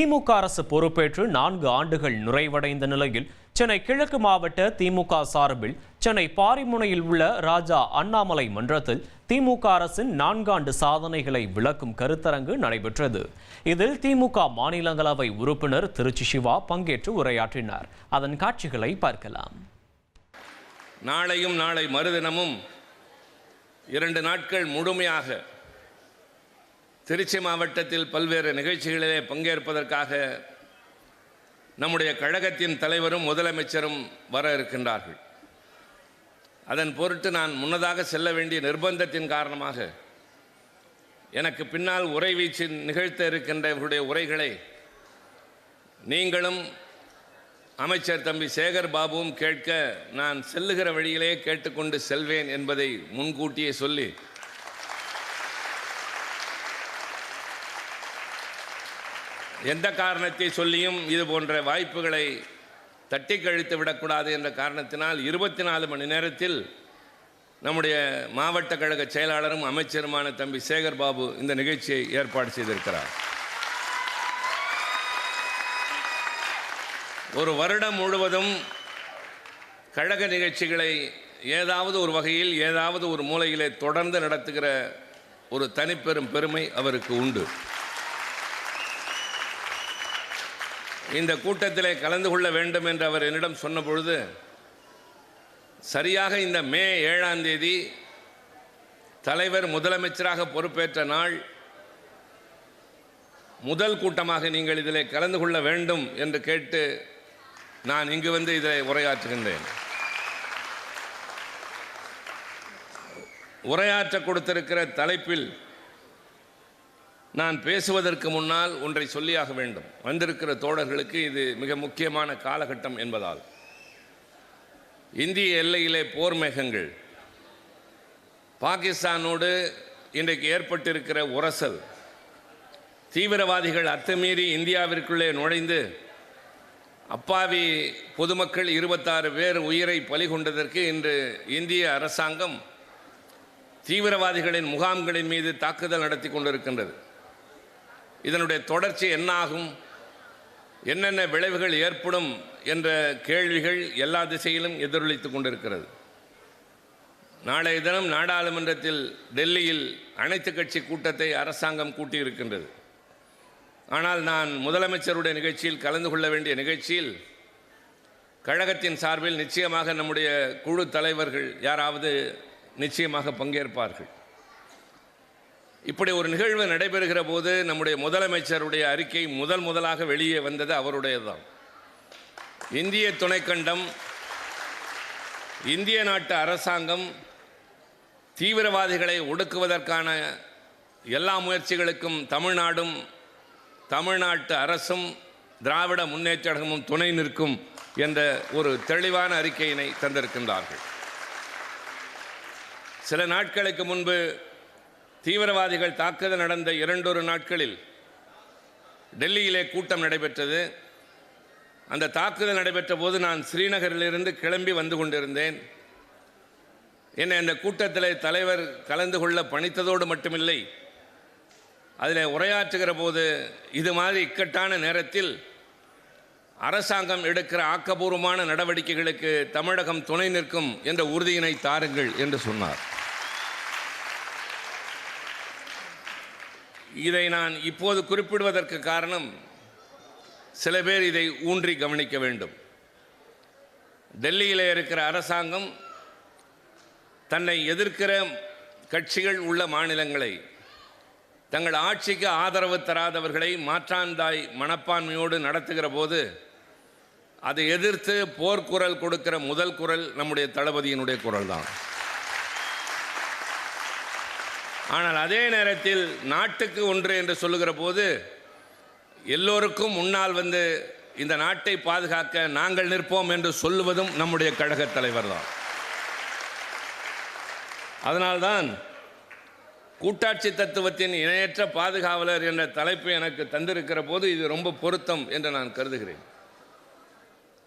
திமுக அரசு பொறுப்பேற்று நான்கு ஆண்டுகள் நிறைவடைந்த நிலையில் சென்னை கிழக்கு மாவட்ட திமுக சார்பில் சென்னை பாரிமுனையில் உள்ள ராஜா அண்ணாமலை மன்றத்தில் திமுக அரசின் நான்காண்டு சாதனைகளை விளக்கும் கருத்தரங்கு நடைபெற்றது. இதில் திமுக மாநிலங்களவை உறுப்பினர் திருச்சி சிவா பங்கேற்று உரையாற்றினார். அதன் காட்சிகளை பார்க்கலாம். நாளையும் நாளை மறுதினமும் இரண்டு நாட்கள் முழுமையாக திருச்சி மாவட்டத்தில் பல்வேறு நிகழ்ச்சிகளிலே பங்கேற்பதற்காக நம்முடைய கழகத்தின் தலைவரும் முதலமைச்சரும் வர இருக்கின்றார்கள். அதன் பொருட்டு நான் முன்னதாக செல்ல வேண்டிய நிர்பந்தத்தின் காரணமாக எனக்கு பின்னால் உரை வீச்சு நிகழ்த்த இருக்கின்ற இவருடைய உரைகளை நீங்களும் அமைச்சர் தம்பி சேகர் பாபுவும் கேட்க நான் செல்லுகிற வழியிலே கேட்டுக்கொண்டு செல்வேன் என்பதை முன்கூட்டியே சொல்லி எந்த காரணத்தை சொல்லியும் இது போன்ற வாய்ப்புகளை தட்டி கழித்து விடக்கூடாது என்ற காரணத்தினால் இருபத்தி நாலு மணி நேரத்தில் நம்முடைய மாவட்ட கழக செயலாளரும் அமைச்சருமான தம்பி சேகர் பாபு இந்த நிகழ்ச்சியை ஏற்பாடு செய்திருக்கிறார். ஒரு வருடம் முழுவதும் கழக நிகழ்ச்சிகளை ஏதாவது ஒரு வகையில் ஏதாவது ஒரு மூலையிலே தொடர்ந்து நடத்துகிற ஒரு தனிப்பெரும் பெருமை அவருக்கு உண்டு. இந்த கூட்டத்திலே கலந்து கொள்ள வேண்டும் என்று அவர் என்னிடம் சொன்ன பொழுது சரியாக இந்த மே ஏழாம் தேதி தலைவர் முதலமைச்சராக பொறுப்பேற்ற நாள் முதல் கூட்டமாக நீங்கள் இதில் கலந்து கொள்ள வேண்டும் என்று கேட்டு நான் இங்கு வந்து இதை உரையாற்றுகின்றேன். உரையாற்ற கொடுத்திருக்கிற தலைப்பில் நான் பேசுவதற்கு முன்னால் ஒன்றை சொல்லியாக வேண்டும். வந்திருக்கிற தோழர்களுக்கு இது மிக முக்கியமான காலகட்டம் என்பதால். இந்திய எல்லையிலே போர் மேகங்கள். பாகிஸ்தானோடு இன்றைக்கு ஏற்பட்டிருக்கிற உரசல். தீவிரவாதிகள் அத்துமீறி இந்தியாவிற்குள்ளே நுழைந்து அப்பாவி பொதுமக்கள் இருபத்தாறு பேர் உயிரை பலி கொண்டதற்கு இன்று இந்திய அரசாங்கம் தீவிரவாதிகளின் முகாம்களின் மீது தாக்குதல் நடத்தி கொண்டிருக்கின்றது. இதனுடைய தொடர்ச்சி என்னாகும்? என்னென்ன விளைவுகள் ஏற்படும்? என்ற கேள்விகள் எல்லா திசையிலும் எதிரொலித்து கொண்டிருக்கிறது. நாளைய தினம் நாடாளுமன்றத்தில் டெல்லியில் அனைத்து கட்சி கூட்டத்தை அரசாங்கம் கூட்டியிருக்கின்றது. ஆனால் நான் முதலமைச்சருடைய நிகழ்ச்சியில் கலந்து கொள்ள வேண்டிய நிகழ்ச்சியில் கழகத்தின் சார்பில் நிச்சயமாக நம்முடைய குழு தலைவர்கள் யாராவது நிச்சயமாக பங்கேற்பார்கள். இப்படி ஒரு நிகழ்வு நடைபெறுகிற போது நம்முடைய முதலமைச்சருடைய அறிக்கை முதல் முதலாக வெளியே வந்தது அவருடையதுதான். இந்திய துணைக்கண்டம் இந்திய நாட்டு அரசாங்கம் தீவிரவாதிகளை ஒடுக்குவதற்கான எல்லா முயற்சிகளுக்கும் தமிழ்நாடும் தமிழ்நாட்டு அரசும் திராவிட முன்னேற்றமும் துணை நிற்கும் என்ற ஒரு தெளிவான அறிக்கையினை தந்திருக்கின்றார்கள். சில நாட்களுக்கு முன்பு தீவிரவாதிகள் தாக்குதல் நடந்த இரண்டொரு நாட்களில் டெல்லியிலே கூட்டம் நடைபெற்றது. அந்த தாக்குதல் நடைபெற்ற போது நான் ஸ்ரீநகரிலிருந்து கிளம்பி வந்து கொண்டிருந்தேன். என்னை அந்த கூட்டத்தில் தலைவர் கலந்து கொள்ள பணித்ததோடு மட்டுமில்லை அதில் உரையாற்றுகிற போது இது மாதிரி இக்கட்டான நேரத்தில் அரசாங்கம் எடுக்கிற ஆக்கபூர்வமான நடவடிக்கைகளுக்கு தமிழகம் துணை நிற்கும் என்ற உறுதியினை தாருங்கள் என்று சொன்னார். இதை நான் இப்போது குறிப்பிடுவதற்கு காரணம் சில பேர் இதை ஊன்றி கவனிக்க வேண்டும். டெல்லியில் இருக்கிற அரசாங்கம் தன்னை எதிர்க்கிற கட்சிகள் உள்ள மாநிலங்களை தங்கள் ஆட்சிக்கு ஆதரவு தராதவர்களை மாற்றாந்தாய் மனப்பான்மையோடு நடத்துகிற போது அதை எதிர்த்து போர்க்குரல் கொடுக்கிற முதல் குரல் நம்முடைய தளபதியினுடைய குரல் தான் ஆனால் அதே நேரத்தில் நாட்டுக்கு ஒன்று என்று சொல்லுகிற போது எல்லோருக்கும் முன்னால் வந்து இந்த நாட்டை பாதுகாக்க நாங்கள் நிற்போம் என்று சொல்லுவதும் நம்முடைய கழகத் தலைவர் தான் அதனால்தான் கூட்டாட்சி தத்துவத்தின் இணையற்ற பாதுகாவலர் என்ற தலைப்பு எனக்கு தந்திருக்கிற போது இது ரொம்ப பொருத்தம் என்று நான் கருதுகிறேன்.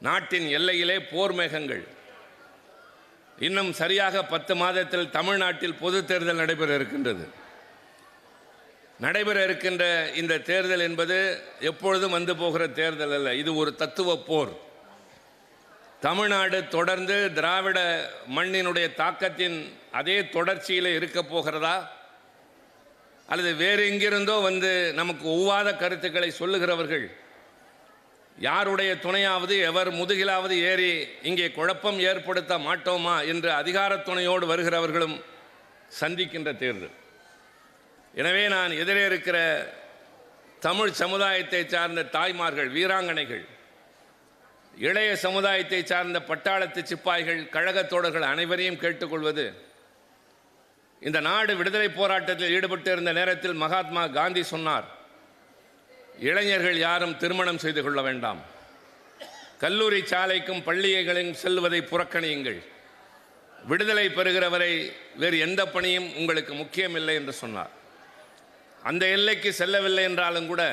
நாட்டின் எல்லையிலே போர் மேகங்கள் இன்னும் சரியாக பத்து மாதத்தில் தமிழ்நாட்டில் பொது தேர்தல் நடைபெற இருக்கின்றது. நடைபெற இருக்கின்ற இந்த தேர்தல் என்பது எப்பொழுதும் வந்து போகிற தேர்தல் அல்ல. இது ஒரு தத்துவ போர். தமிழ்நாடு தொடர்ந்து திராவிட மண்ணினுடைய தாக்கத்தின் அதே தொடர்ச்சியில் இருக்க போகிறதா? அல்லது வேறு எங்கிருந்தோ வந்து நமக்கு ஒவ்வாத கருத்துக்களை சொல்லுகிறவர்கள் யாருடைய துணையாவது எவர் முதுகிலாவது ஏறி இங்கே குழப்பம் ஏற்படுத்த மாட்டோமா என்று அதிகாரத் துணையோடு வருகிறவர்களும் சந்திக்கின்ற தேர்தல் எனவே நான் எதிரே இருக்கிற தமிழ் சமுதாயத்தை சார்ந்த தாய்மார்கள் வீராங்கனைகள் இளைய சமுதாயத்தை சார்ந்த பட்டாளத்து சிப்பாய்கள் கழகத் தோழர்கள் அனைவரையும் கேட்டுக்கொள்வது இந்த நாடு விடுதலை போராட்டத்தில் ஈடுபட்டிருந்த நேரத்தில் மகாத்மா காந்தி சொன்னார் இளைஞர்கள் யாரும் திருமணம் செய்து கொள்ள வேண்டாம். கல்லூரி சாலைக்கும் பள்ளிகளும் செல்வதை புறக்கணியுங்கள். விடுதலை பெறுகிறவரை வேறு எந்த பணியும் உங்களுக்கு முக்கியமில்லை என்று சொன்னார். அந்த எல்லைக்கு செல்லவில்லை என்றாலும் கூட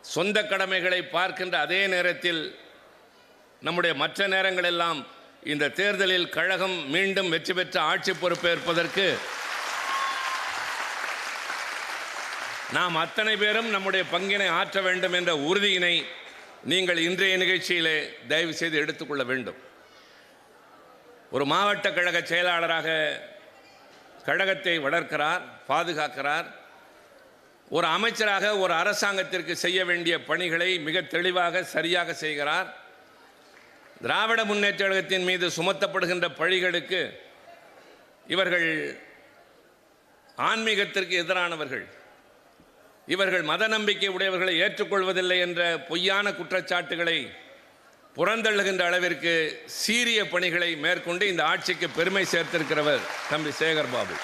சொந்த கடமைகளை பார்க்கின்ற அதே நேரத்தில் நம்முடைய மற்ற நேரங்களெல்லாம் இந்த தேர்தலில் கழகம் மீண்டும் வெற்றி பெற்ற ஆட்சி பொறுப்பேற்பதற்கு நாம் அத்தனை பேரும் நம்முடைய பங்கினை ஆற்ற வேண்டும் என்ற உறுதியினை நீங்கள் இன்றைய நிகழ்ச்சியிலே தயவு செய்து எடுத்துக்கொள்ள வேண்டும். ஒரு மாவட்ட கழக செயலாளராக கழகத்தை வளர்க்கிறார் பாதுகாக்கிறார். ஒரு அமைச்சராக ஒரு அரசாங்கத்திற்கு செய்ய வேண்டிய பணிகளை மிக தெளிவாக சரியாக செய்கிறார். திராவிட முன்னேற்ற கழகத்தின் மீது சுமத்தப்படுகின்ற பழிகளுக்கு இவர்கள் ஆன்மீகத்திற்கு எதிரானவர்கள். இவர்கள் மத நம்பிக்கை உடையவர்களை ஏற்றுக்கொள்வதில்லை என்ற பொய்யான குற்றச்சாட்டுகளை புறந்தள்ளுகின்ற அளவிற்கு சீரிய பணிகளை மேற்கொண்டு இந்த ஆட்சிக்கு பெருமை சேர்த்திருக்கிறவர் தம்பி சேகர் பாபு.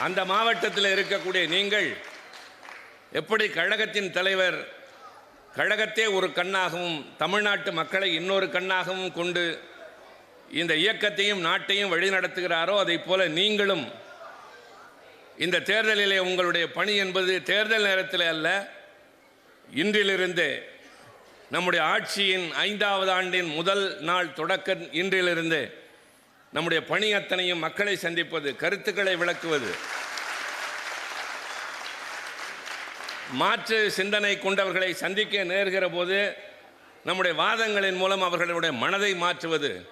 அந்த மாவட்டத்தில் இருக்கக்கூடிய நீங்கள் எப்படி கழகத்தின் தலைவர் கழகத்தே ஒரு கண்ணாகவும் தமிழ்நாட்டு மக்களை இன்னொரு கண்ணாகவும் கொண்டு இந்த இயக்கத்தையும் நாட்டையும் வழிநடத்துகிறாரோ அதைப் போல நீங்களும் இந்த தேர்தலிலே உங்களுடைய பணி என்பது தேர்தல் நேரத்தில் அல்ல இன்றிலிருந்தே. நம்முடைய ஆட்சியின் ஐந்தாவது ஆண்டின் முதல் நாள் தொடக்க இன்றிலிருந்தே நம்முடைய பணி அத்தனையும் மக்களை சந்திப்பது கருத்துக்களை விளக்குவது. மாற்று சிந்தனை கொண்டவர்களை சந்திக்க நேர்கிற போது நம்முடைய வாதங்களின் மூலம் அவர்களுடைய மனதை மாற்றுவது.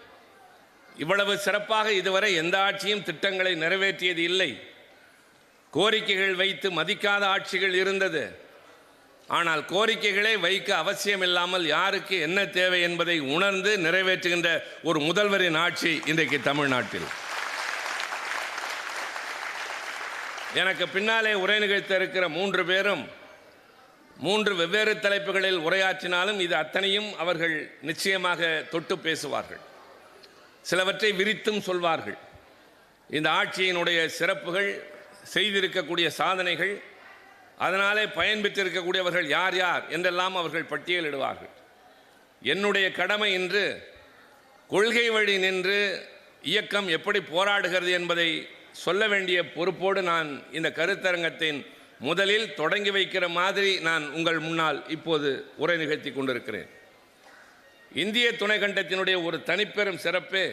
இவ்வளவு சிறப்பாக இதுவரை எந்த ஆட்சியும் திட்டங்களை நிறைவேற்றியது இல்லை. கோரிக்கைகள் வைத்து மதிக்காத ஆட்சிகள் இருந்தது. ஆனால் கோரிக்கைகளை வைக்க அவசியமில்லாமல் யாருக்கு என்ன தேவை என்பதை உணர்ந்து நிறைவேற்றுகின்ற ஒரு முதல்வரின் ஆட்சி இன்றைக்கு தமிழ்நாட்டில். எனக்கு பின்னாலே உரை நிகழ்த்த இருக்கிற மூன்று பேரும் மூன்று வெவ்வேறு தலைப்புகளில் உரையாற்றினாலும் இது அத்தனையும் அவர்கள் நிச்சயமாக தொட்டு பேசுவார்கள். சிலவற்றை விரித்தும் சொல்வார்கள். இந்த ஆட்சியினுடைய சிறப்புகள் செய்திருக்கக்கூடிய சாதனைகள் அதனாலே பயன் பெற்றிருக்கக்கூடியவர்கள் யார் யார் என்றெல்லாம் அவர்கள் பட்டியலிடுவார்கள். என்னுடைய கடமை இன்று கொள்கை வழி நின்று இயக்கம் எப்படி போராடுகிறது என்பதை சொல்ல வேண்டிய பொறுப்போடு நான் இந்த கருத்தரங்கத்தின் முதலில் தொடங்கி வைக்கிற மாதிரி நான் உங்கள் முன்னால் இப்போது உரை நிகழ்த்தி கொண்டிருக்கிறேன். இந்திய துணைக்கண்டத்தினுடைய ஒரு தனிப்பெரும் சிறப்பு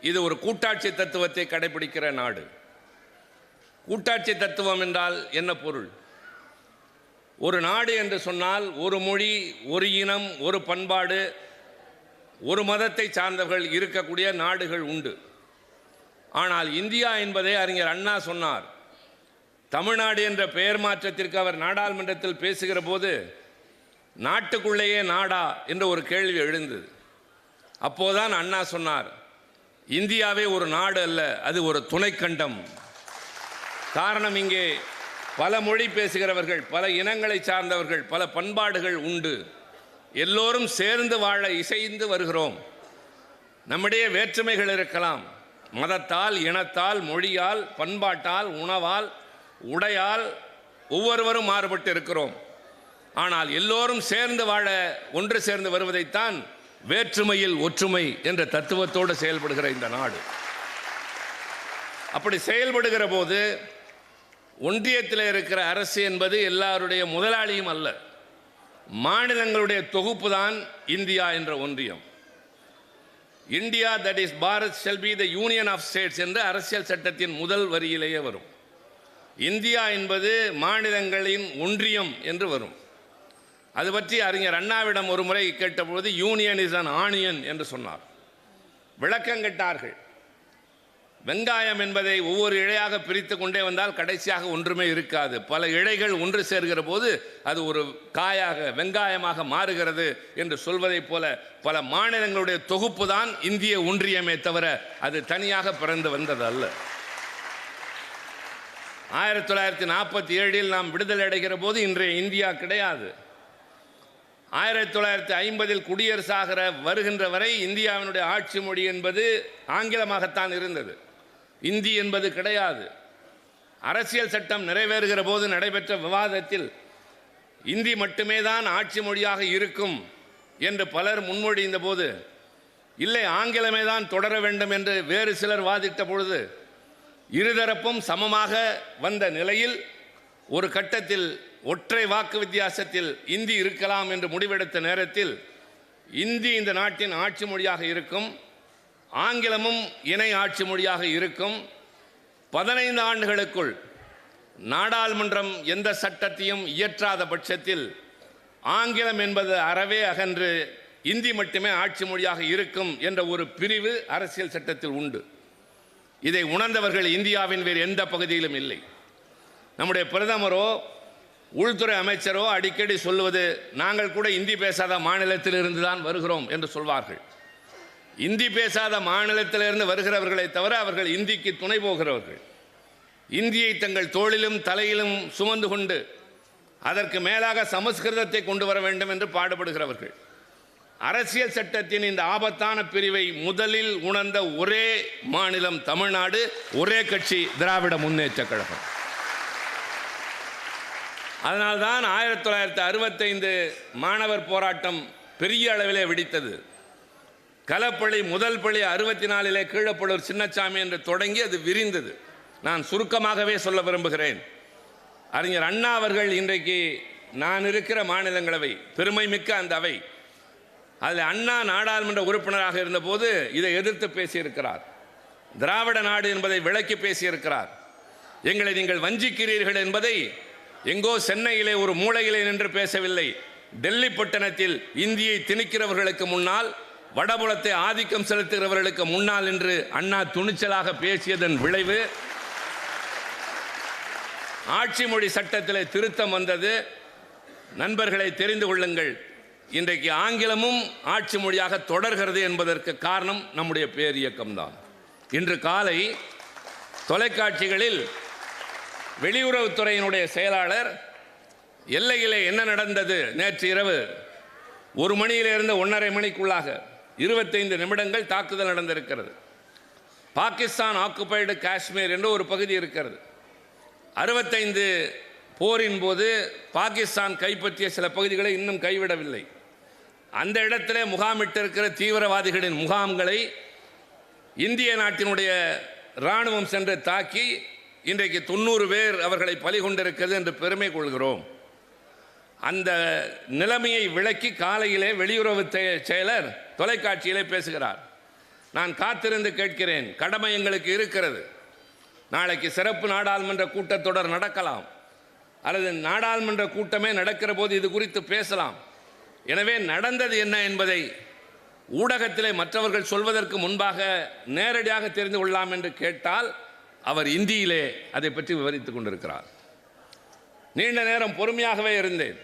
இது ஒரு கூட்டாட்சி தத்துவத்தை கடைபிடிக்கிற நாடு. கூட்டாட்சி தத்துவம் என்றால் என்ன பொருள்? ஒரு நாடு என்று சொன்னால் ஒரு மொழி ஒரு இனம் ஒரு பண்பாடு ஒரு மதத்தை சார்ந்தவர்கள் இருக்கக்கூடிய நாடுகள் உண்டு. ஆனால் இந்தியா என்பதை அறிஞர் அண்ணா சொன்னார். தமிழ்நாடு என்ற பெயர் மாற்றத்திற்கு அவர் நாடாளுமன்றத்தில் பேசுகிற போது நாட்டுக்குள்ளேயே நாடா என்ற ஒரு கேள்வி எழுந்தது. அப்போதான் அண்ணா சொன்னார் இந்தியாவே ஒரு நாடு அல்ல அது ஒரு துணைக்கண்டம். காரணம் இங்கே பல மொழி பேசுகிறவர்கள் பல இனங்களை சார்ந்தவர்கள் பல பண்பாடுகள் உண்டு. எல்லோரும் சேர்ந்து வாழ இசைந்து வருகிறோம். நம்முடைய வேற்றுமைகள் இருக்கலாம். மதத்தால் இனத்தால் மொழியால் பண்பாட்டால் உணவால் உடையால் ஒவ்வொருவரும் மாறுபட்டு இருக்கிறோம். ஆனால் எல்லோரும் சேர்ந்து வாழ ஒன்று சேர்ந்து வருவதைத்தான் வேற்றுமையில் ஒற்றுமை என்ற தத்துவத்தோடு செயல்படுகிற இந்த நாடு. அப்படி செயல்படுகிற போது ஒன்றியத்தில் இருக்கிற அரசு என்பது எல்லாருடைய முதலாளியும் அல்ல. மாநிலங்களுடைய தொகுப்பு தான் இந்தியா என்ற ஒன்றியம். India that is Bharat shall be the union of states என்று அரசியல் சட்டத்தின் முதல் வரியிலேயே வரும். இந்தியா என்பது மாநிலங்களின் ஒன்றியம் என்று வரும். அது பற்றி அறிஞர் அண்ணாவிடம் ஒரு முறை கேட்டபொழுது யூனியன் இஸ் அன் ஆனியன் என்று சொன்னார். விளக்கம் கேட்டார்கள். வெங்காயம் என்பதை ஒவ்வொரு இழையாக பிரித்து கொண்டே வந்தால் கடைசியாக ஒன்றுமே இருக்காது. பல இழைகள் ஒன்று சேர்கிற போது அது ஒரு காயாக வெங்காயமாக மாறுகிறது என்று சொல்வதைப் போல பல மாநிலங்களுடைய தொகுப்பு தான் இந்திய ஒன்றியமே தவிர அது தனியாக பிறந்து வந்தது அல்ல ஆயிரத்தி தொள்ளாயிரத்தி நாற்பத்தி ஏழில் நாம் விடுதலை அடைகிற போது இன்றைய இந்தியா கிடையாது. ஆயிரத்தி தொள்ளாயிரத்தி ஐம்பதில் குடியரசாகிற வருகின்ற வரை இந்தியாவினுடைய ஆட்சி மொழி என்பது ஆங்கிலமாகத்தான் இருந்தது. இந்தி என்பது கிடையாது. அரசியல் சட்டம் நிறைவேறுகிற போது நடைபெற்ற விவாதத்தில் இந்தி மட்டுமே தான் ஆட்சி மொழியாக இருக்கும் என்று பலர் முன்மொழிந்த போது இல்லை ஆங்கிலமே தான் தொடர வேண்டும் என்று வேறு சிலர் வாதிட்ட பொழுது இருதரப்பும் சமமாக வந்த நிலையில் ஒரு கட்டத்தில் ஒற்றை வாக்கு வித்தியாசத்தில் இந்தி இருக்கலாம் என்று முடிவெடுத்த நேரத்தில் இந்தி இந்த நாட்டின் ஆட்சி மொழியாக இருக்கும். ஆங்கிலமும் இணை ஆட்சி மொழியாக இருக்கும். பதினைந்து ஆண்டுகளுக்குள் நாடாளுமன்றம் எந்த சட்டத்தையும் இயற்றாத பட்சத்தில் ஆங்கிலம் என்பது அறவே அகன்று இந்தி மட்டுமே ஆட்சி மொழியாக இருக்கும் என்ற ஒரு பிரிவு அரசியல் சட்டத்தில் உண்டு. இதை உணர்ந்தவர்கள் இந்தியாவின் வேறு எந்த பகுதியிலும் இல்லை. நம்முடைய பிரதமரோ உள்துறை அமைச்சரோ அடிக்கடி சொல்லுவது நாங்கள் கூட இந்தி பேசாத மாநிலத்திலிருந்து தான் வருகிறோம் என்று சொல்வார்கள். இந்தி பேசாத மாநிலத்திலிருந்து வருகிறவர்களை தவிர அவர்கள் இந்திக்கு துணை போகிறவர்கள். இந்தியை தங்கள் தோளிலும் தலையிலும் சுமந்து கொண்டு அதற்கு மேலாக சமஸ்கிருதத்தை கொண்டு வர வேண்டும் என்று பாடுபடுகிறவர்கள். அரசியல் சட்டத்தின் இந்த ஆபத்தான பிரிவை முதலில் உணர்ந்த ஒரே மாநிலம் தமிழ்நாடு ஒரே கட்சி திராவிட முன்னேற்ற கழகம். அதனால்தான் ஆயிரத்தி தொள்ளாயிரத்தி அறுபத்தைந்து மாணவர் போராட்டம் பெரிய அளவிலே வெடித்தது. கலப்பள்ளி முதல் பள்ளி அறுபத்தி நாலிலே கீழப்பள்ளூர் சின்னச்சாமி என்று தொடங்கி அது விரிந்தது. நான் சுருக்கமாகவே சொல்ல விரும்புகிறேன். அறிஞர் அண்ணா அவர்கள் இன்றைக்கு நான் இருக்கிற மாநிலங்களவை பெருமை மிக்க அந்த அவை. அதில் அண்ணா நாடாளுமன்ற உறுப்பினராக இருந்தபோது இதை எதிர்த்து பேசியிருக்கிறார். திராவிட நாடு என்பதை விளக்கி பேசியிருக்கிறார். எங்களை நீங்கள் வஞ்சிக்கிறீர்கள் என்பதை எங்கோ சென்னையிலே ஒரு மூளையிலே நின்று பேசவில்லை. டெல்லி பட்டணத்தில் இந்தியை திணிக்கிறவர்களுக்கு முன்னால் வடபுலத்தை ஆதிக்கம் செலுத்துகிறவர்களுக்கு முன்னால் என்று அண்ணா துணிச்சலாக பேசியதன் விளைவு ஆட்சி மொழி சட்டத்தில் திருத்தம் வந்தது. நண்பர்களை தெரிந்து கொள்ளுங்கள். இன்றைக்கு ஆங்கிலமும் ஆட்சி மொழியாக தொடர்கிறது என்பதற்கு காரணம் நம்முடைய பேரியக்கம்தான். இன்று காலை தொலைக்காட்சிகளில் வெளியுறவுத்துறையினுடைய செயலாளர் எல்லையிலே என்ன நடந்தது? நேற்று இரவு ஒரு மணியிலிருந்து ஒன்றரை மணிக்குள்ளாக இருபத்தைந்து நிமிடங்கள் தாக்குதல் நடந்திருக்கிறது. பாகிஸ்தான் ஆக்குபைடு காஷ்மீர் என்று ஒரு பகுதி இருக்கிறது. அறுபத்தைந்து போரின் போது பாகிஸ்தான் கைப்பற்றிய சில பகுதிகளை இன்னும் கைவிடவில்லை. அந்த இடத்திலே முகாமிட்டிருக்கிற தீவிரவாதிகளின் முகாம்களை இந்திய நாட்டினுடைய இராணுவம் சென்று தாக்கி இன்றைக்கு தொண்ணூறு பேர் அவர்களை பலி கொண்டிருக்கிறது என்று பெருமை கொள்கிறோம். அந்த நிலைமையை விளக்கி காலையிலே வெளியுறவு செயலர் தொலைக்காட்சியிலே பேசுகிறார். நான் காத்திருந்து கேட்கிறேன் கடமை எங்களுக்கு இருக்கிறது. நாளைக்கு சிறப்பு நாடாளுமன்ற கூட்டத்தொடர் நடக்கலாம். அல்லது நாடாளுமன்ற கூட்டமே நடக்கிற போது இது குறித்து பேசலாம். எனவே நடந்தது என்ன என்பதை ஊடகத்திலே மற்றவர்கள் சொல்வதற்கு முன்பாக நேரடியாக தெரிந்து கொள்ளலாம் என்று கேட்டால் அவர் இந்தியிலே அதை பற்றி விவரித்துக் கொண்டிருக்கிறார். நீண்ட நேரம் பொறுமையாகவே இருந்தேன்.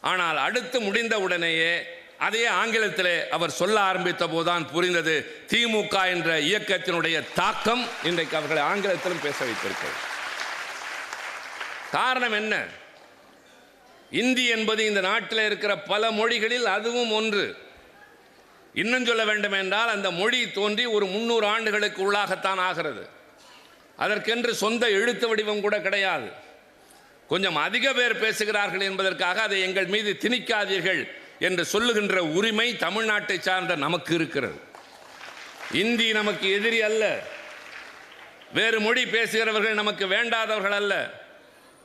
ஆனால் அடுத்து முடிந்த உடனேயே அதையே ஆங்கிலத்திலே அவர் சொல்ல ஆரம்பித்த போதுதான் புரிந்தது. திமுக என்ற இயக்கத்தினுடைய தாக்கம் இன்றைக்கு அவர்களை ஆங்கிலத்திலும் பேச வைத்திருக்கிறது. காரணம் என்ன? இந்தி என்பது இந்த நாட்டில் இருக்கிற பல மொழிகளில் அதுவும் ஒன்று. இன்னும் சொல்ல வேண்டும் என்றால் அந்த மொழி தோன்றி ஒரு முந்நூறு ஆண்டுகளுக்கு உள்ளாகத்தான் ஆகிறது. அதற்கென்று சொந்த எழுத்து வடிவம் கூட கிடையாது. கொஞ்சம் அதிக பேர் பேசுகிறார்கள் என்பதற்காக அதை எங்கள் மீது திணிக்காதீர்கள். என்று சொல்லுகின்ற உரிமை தமிழ்நாட்டை சார்ந்த நமக்கு இருக்கிறது. இந்தி நமக்கு எதிரி அல்ல. வேறு மொழி பேசுகிறவர்கள் நமக்கு வேண்டாதவர்கள் அல்ல.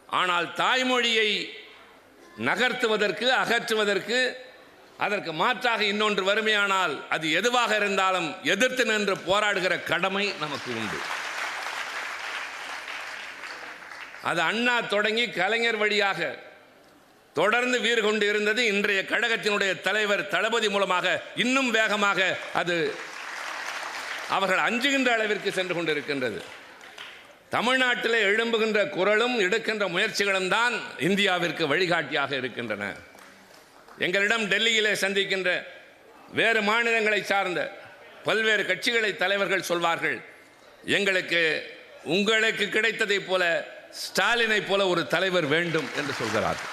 ஆனால் தாய்மொழியை நகர்த்துவதற்கு அகற்றுவதற்கு அதற்கு மாற்றாக இன்னொன்று வறுமையானால் அது எதுவாக இருந்தாலும் எதிர்த்து நின்று போராடுகிற கடமை நமக்கு உண்டு. அது அண்ணா தொடங்கி கலைஞர் வழியாக தொடர்ந்து வீறு கொண்டு இருந்தது இன்றைய கழகத்தினுடைய தலைவர் தளபதி மூலமாக இன்னும் வேகமாக அது அவர்கள் அஞ்சுகின்ற அளவிற்கு சென்று கொண்டிருக்கின்றது. தமிழ்நாட்டிலே எழும்புகின்ற குரலும் எடுக்கின்ற முயற்சிகளும் தான் இந்தியாவிற்கு வழிகாட்டியாக இருக்கின்றன. எங்களிடம் டெல்லியிலே சந்திக்கின்ற வேறு மாநிலங்களை சார்ந்த பல்வேறு கட்சிகளை தலைவர்கள் சொல்வார்கள் எங்களுக்கு உங்களுக்கு கிடைத்ததைப் போல ஸ்டாலினைப் போல ஒரு தலைவர் வேண்டும் என்று சொல்கிறார்கள்.